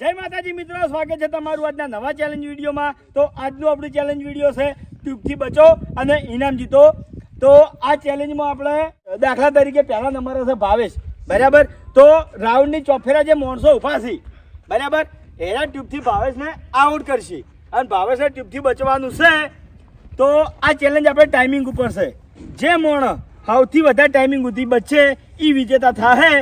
જય માતાજી મિત્રો, સ્વાગત છે તમારું આજના નવા ચેલેન્જ વિડીયોમાં. તો આજનું આપણું ચેલેન્જ વીડિયો છે ટ્યુબથી બચો અને ઇનામ જીતો. તો આ ચેલેન્જમાં આપણે દાખલા તરીકે પહેલા નંબર હશે ભાવેશ, બરાબર? તો રાઉન્ડની ચોફેરા જે માણસો ઊભા બરાબર? એના ટ્યુબથી ભાવેશને આઉટ કરશે. અને ભાવેશને ટ્યુબથી બચવાનું છે, તો આ ચેલેન્જ આપણે ટાઈમિંગ ઉપર છે. જે મોણ સૌથી વધારે ટાઈમિંગ સુધી બચશે એ વિજેતા થશે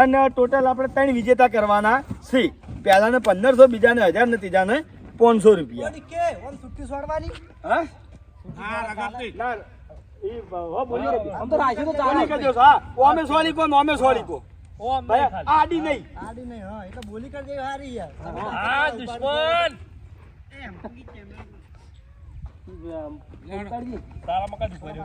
અને ટોટલ આપણે ત્રણ વિજેતા કરવાના છે. પહેલાને પંદરસો બીજાને હજાર ને ત્રીજાને પાંચસો રૂપિયા. હા? ના, હો, તો ચાલે. બોલી કરજો, હા. ને આડી નહીં. હા દુશ્મન. તારા મકા દુશ્મન.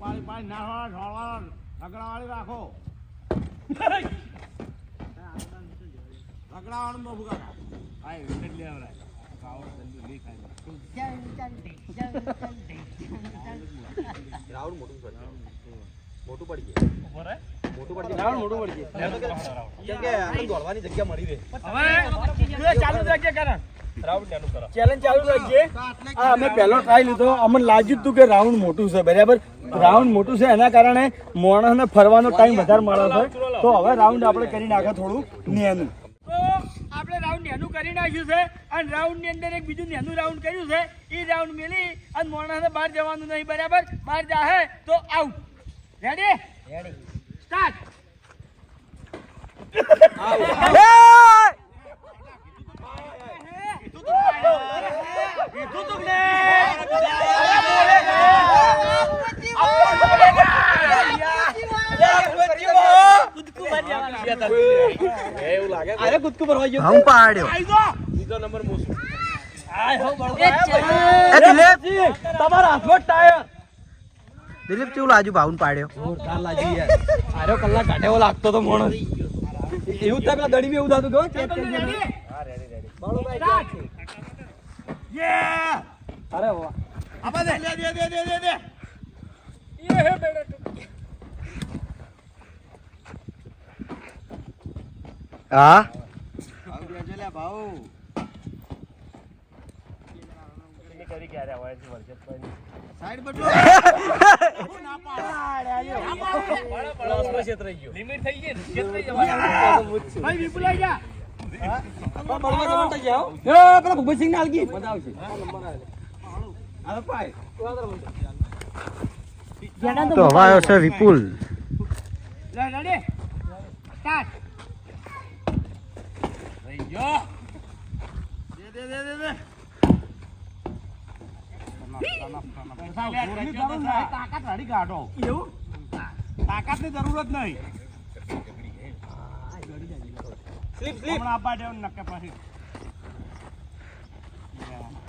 પાણી પાણી નાળવાળા ઢોળવાળા રગડાવાળી રાખો. રગડાવાનું બહુ ભૂકા હા એ એટલે જ લેવરાય ખાવો જલ્દી લઈ ખાય ઊભો રહે. હવે ચાલુ રાખજે કરણ. ચેલેન્જ ચાલુ રાખજે. અમે પહેલો ટ્રાય લીધો. અમને લાગ્યું હતું કે રાઉન્ડ મોટું છે. બરાબર? રાઉન્ડ મોટું છે એના કારણે માણસને ફરવાનો ટાઈમ વધારે મળે છે. તો હવે રાઉન્ડ આપણે કરી નાખે થોડું નેનું. તો આપણે રાઉન્ડ નેનું કરી નાખ્યું છે અને રાઉન્ડની અંદર એક બીજું નેનું રાઉન્ડ કર્યું છે. એ રાઉન્ડ મેલી અને માણસને બહાર જવાનું નહીં બરાબર? બહાર જાહે તો આઉટ. રેડી રેડી સ્ટાર્ટ ને અરે ગયો હમ પાડ્યો બીજો નંબર મોસું. દિલીપ તમારા હાથમાં ટાયર દિલીપ કેવું લાજુ ભાવન પાડ્યો જોરદાર લાગી યાર આરો કલાક કાઢેવો લાગતો તો માણસ એવું થાય દડી બી એવું થતું કે ચેક કરી અરે વાહ આપા દે દે દે દે દે દે હા એની કરી ક્યારે હોય છે વરસાદ પછી. સાઈડ બટો બળસમાં છેતરાઈ ગયો. લિમિટ થઈ ગઈ ને, છેતરાઈ જવાય. ભાઈ વિપુલ જા પેલા ભૂપતસિંહ ને આલગી મજા આવશે તો હવે આવ્યો છે વિપુલ. રેડી સ્ટાર્ટ થઈ ગયો. દે દે દે દે દે તાકાતની જરૂરત એવું જરૂરત નહીં હમણાં આપવા દેવું ને નક્કે પછી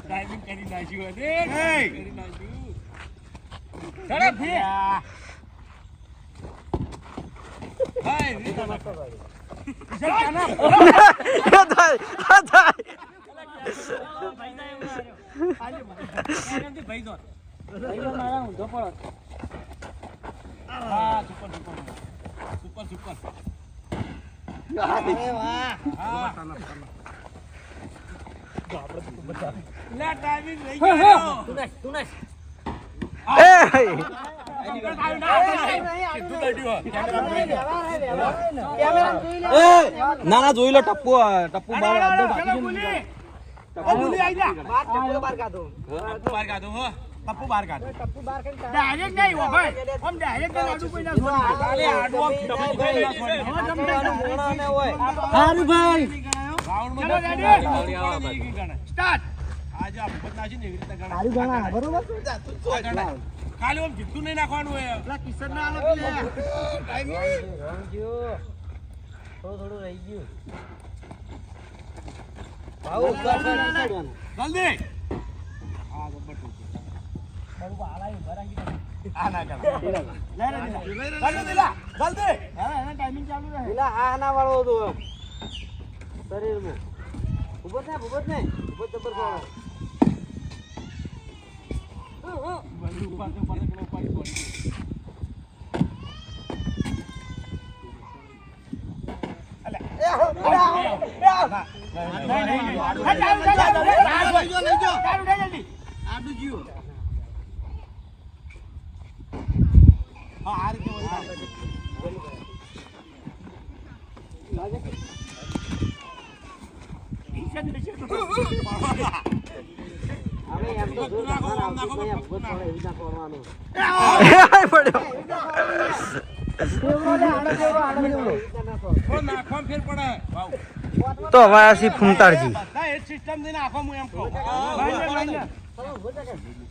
ટાઈમિંગ કરી નાખ્યું. Hey! કરી નાખ્યું. ઝડપથી આ, હાય, રીતો નાખો. ભાઈ સુપર, સુપર. Super, super. લે, હા સુપર સુપર સુપર કાઢ્યું. ના ના જોઈ લો ટપ્પુ ટપ્પુ બાર ઢાંકી બોલી ઓ, ભૂલી આઈ જા. ટપ્પુ બહાર કાઢ. ટપ્પુ બહાર કાઢ. ડાયરેક્ટ નહીં હો ભાઈ. આમ ડાયરેક્ટ આડું કોઈ ના છોડી. ખાલી આડું આમ ડબલ કરી નાખવાનું. સારું ભાઈ. રાઉન્ડમાં ચલો, દસ ready? ગણાય, રાઉન્ડમાં ઈ રેડી સ્ટાર્ટ આજે આ ભૂપત નાખી ને એવી રીતે ગણાય. આ ગણાય. ખાલી આમ જીતું નહીં નાખવાનું હોય કિશન ના જલ્દી હા જબ્બર ટૂંકી. આ ના કરાય. જલ્દી દિલા, જલ્દી હા ટાઈમિંગ ચાલુ રહે પેલા આ ના વાળો હતો શરીરમાં ભૂપત ને ભૂપત ને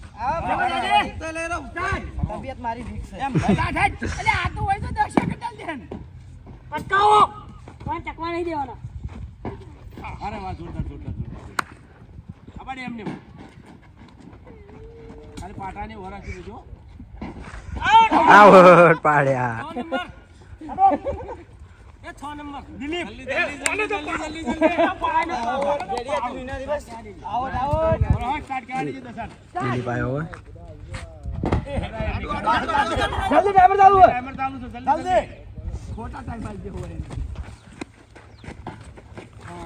અરે વાહ જોરદાર જોરદાર જોરદાર નંબર દિલીપ દિલીપ આવ્યો હવે જલ્દી ડ્રાઈવર ચાલુ હોય. ટાઈમર ચાલુ છે જલ્દી ખોટા ટાઈમ આવી ગયો હોય.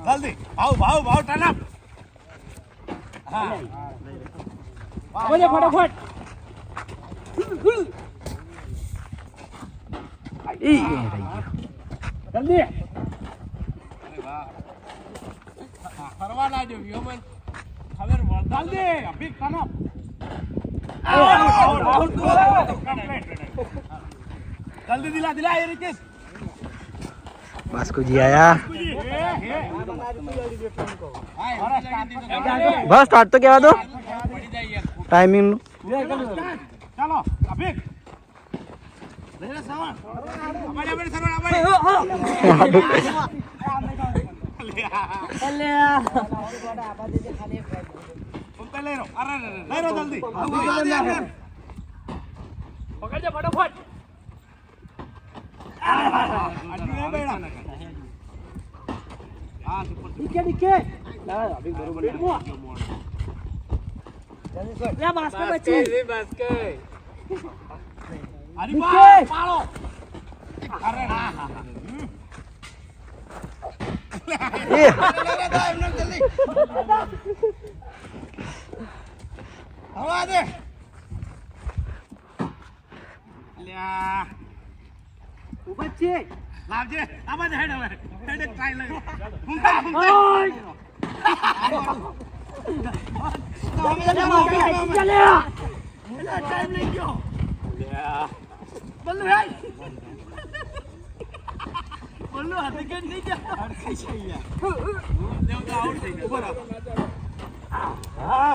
જલ્દી. આવ આવ આવ ટનપ હા. બોલે ફટાફટ. ઈ રહી ગયો. જલ્દી. અરે વાહ. ફરવા ના જો વ્યોમન. ખબર વળતા જલ્દી અભિક ટનપ જલ્દી દિલા દિલા એ રીતે બાસ્કુજી આયા. બસ સ્ટાર્ટ તો કેવા દો. ટાઈમિંગ ચાલો અભિક. લઈને અમારે લઈ રહો અરે લઈ લો જલ્દી પકડજો ફટાફટ આટલું એ બેડા હા સુપર નીચે નીચે લે બાસ્કો બચ્ચી હરી બા પાળો અરે હા હા હા એ હવા દે. લ્યા. ઊભા છે. લાવજે. આમાં જ હેડ હવે. હેડ એક ટ્રાય લઈ. હું કાઈ હું કાઈ ટાઈમ લઈ ગયો. બલ્લુ ભાઈ બલ્લુ હાથી કે નહીં જા દેવ તો આઉટ થઈ ગયો. બરાબર હા.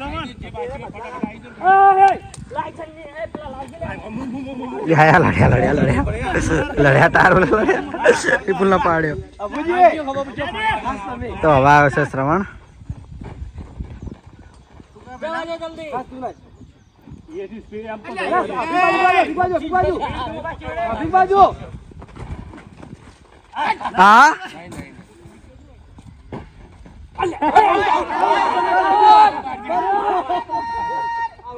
મન લડ્યા આપણ ગલા પાટામાં તો આવે. એ પડ્યા. સુપર સુપર આટલું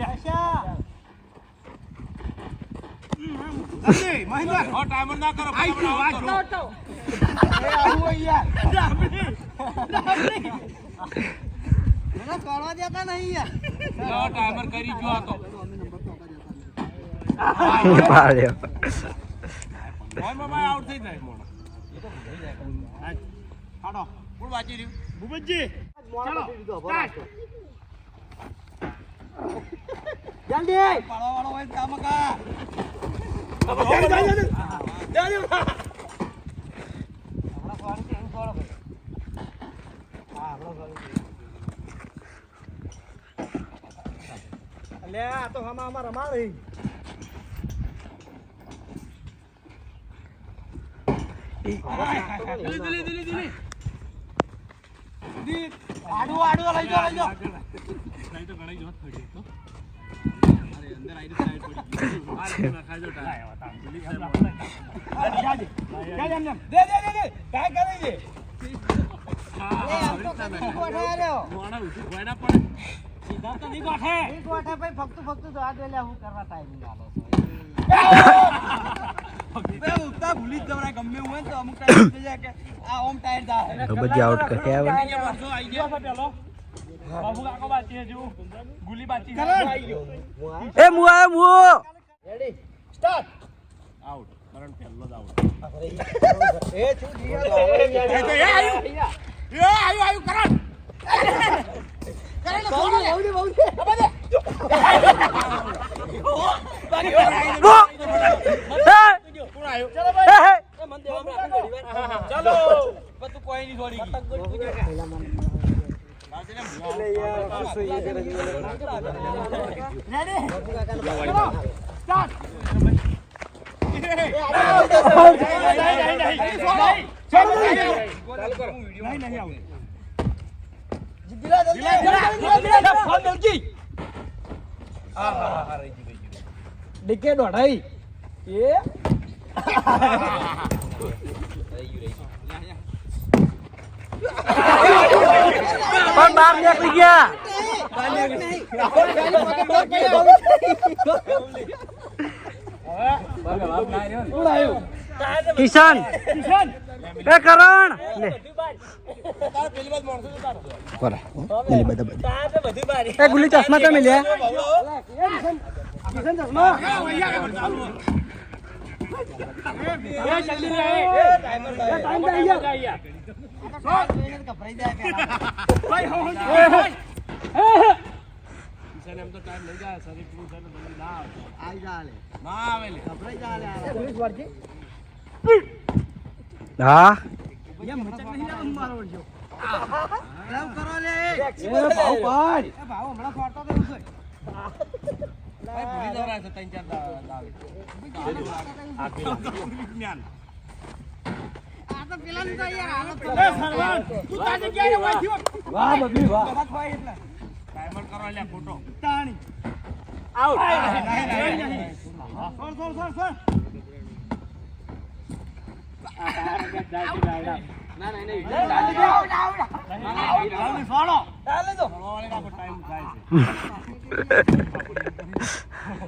આમ તો બાજુ બાજુ બાજુ બાજુ હા રાઉન્ડ બાર બીજો ચાલો ભાઈ અભિક તો કૂદી ગઈ એ આપણો આ તો જબર છેતરી ગયું જીતું જાય હમણાંથી એવું થાય આડું લઈ અલા લઈ એક ટિકિટ તો રીતનું જ છે. બાસ્કાઈનો હાર યાર. ભાવનગર ભાવનગર ભાવનગર નહીં, નહીં, દે દે દે નહીં, નહીં. લેડો તો નહીં, બહાર નહીં. કોઠા એટલે મોણા ઉઠી ફેર પડે એ, આમ નહીં ને આમ થઈ ગયું ઊંચો પગ જલ્દી, મહેન્દ્ર. હો, ટાઈમર ના કરો ફટાફટ આવો કરો. લો, ટાઈમર કરી ગયો આ તો મોહનબાઈ આઉટ થઈ જાય ગઈ. આ જો ટાઈમ. ગોયડા પડે. તો બધી આઉટ કરે બાચી છે જો ગુલી બાચી છે એ મુ આયો મુ આઉટ કરણ પહેલો જ આઉટ ડિકે દોઢાઈ એ પણ બાપ નીકળી ગયા. કિશન. એ કરણ. લે બરા મિલી બધા બધા એ ગુલી ચશ્મા તો મિલ્યા કિશન એમ તો ટાઈમ લઈ જાય શરીર પૂરું થાય ને જલ્દી ના આવે ના આવે લે હા ભાઈ ભૂલી જવરાય છે ત્રણ ચાર દા- દાવે. વિજ્ઞાન. વાહ બબલી વાહ ટાઈમર કરો અલ્યા ખોટો ફળવાવાળી રાખો, ટાઈમ થાય છે. બધા ટકી ગયો. કિશન નહીં, ઉઠશે શાલ. રે, રીતના out થાય. પથ્થર પડ્યો ભારે. ટાઈમ થાય ભારે.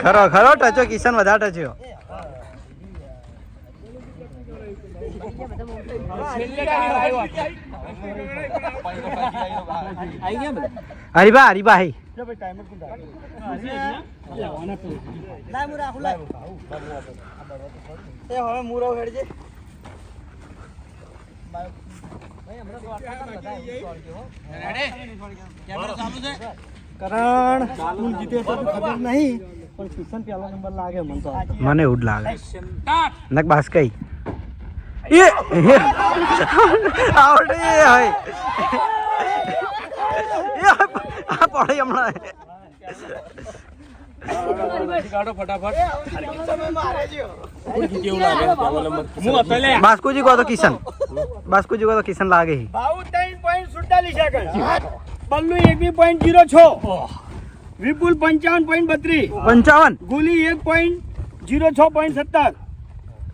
ખરો ખરો ટચો કિશન વધારે ટચ્યો. હરીબા હરીબા હઈ. હવે ચાલુ છે? કરણ તું જીતે તો મને તો. લાગે. નક બાસ કઈ. આવડે હમણાં. બાસ્કુજી કહો તો કિશન. બાસ્કુજી કહો તો કિશન લાગે બાવું ત્રણ પોઈન્ટ સુડતાલીસ સેકન્ડ. બલ્લુ એકવી પોઈન્ટ જીરો છ. વિપુલ પંચાવન પોઈન્ટ બત્રીસ. પંચાવન? ગુલી એક પોઈન્ટ જીરો છ પોઈન્ટ સત્તર.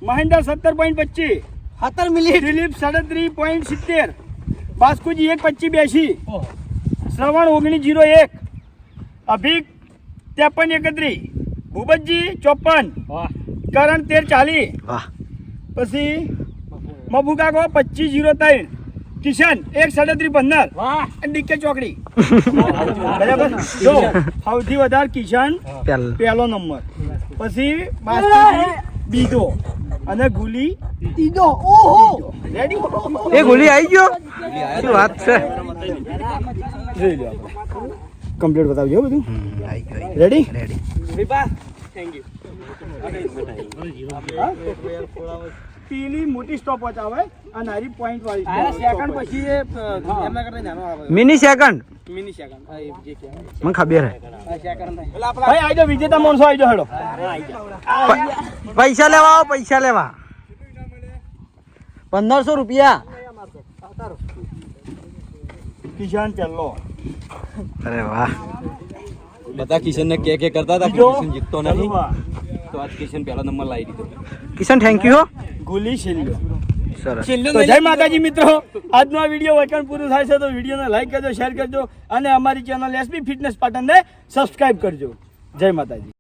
મહેન્દ્ર સત્તર પોઈન્ટ પચીસ. સત્તર મિલી દિલીપ સાડત્રીસ પોઈન્ટ સિત્તેર. બાસ્કુજી એક પચીસ બ્યાસી શ્રવણ ઓગણીસ જીરો એક. અભિક ત્રેપન એકત્રી ભૂપતજી ચોપન. કરણ તેર ચાલી વાહ. પછી મભુકા કહો પચીસ જીરો ત્રણ. કિશન એક સાડત્રીસ પંદર. વાહ. અને ડીકે ચોકડી. બરાબર? જો સૌથી વધારે કિશન પેલ. પહેલો નંબર. પછી બીજો. અને ગુલી ત્રીજો. ઓહો! રેડી એ ગુલી આવી ગયો? શું વાત છે? જોઈ લો કમ્પ્લીટ બતાવજો બધું. રેડી રેડી પીલી મોટી સ્ટોપ વોચ આવે અને હારી પોઈન્ટ વાળી સેકન્ડ પછી એમના કરતા નાનો આવે. મિની સેકન્ડ મિની સેકન્ડ મને ખબર હે. ભાઈ આજો વિજેતા માણસો આજો હેડો. પૈસા લેવા આવો પૈસા લેવા. પંદરસો રૂપિયા. કિશાન પહેલો અરે વાહ. બધા કિશન ને કે કે કરતા હતા કિશન જીતતો નથી. તો આજ કિશન પહેલો નંબર લાવી દીધો. કિશન થેન્ક યુ ગુલી શિલ્લો. તો જય માતાજી મિત્રો. આજનો આ વીડિયો વચન પૂરું થાય છે તો વિડીયોને લાઈક કરજો શેર કરજો અને અમારી ચેનલ એસબી ફિટનેસ પાટણને સબસ્ક્રાઇબ કરજો. જય માતાજી.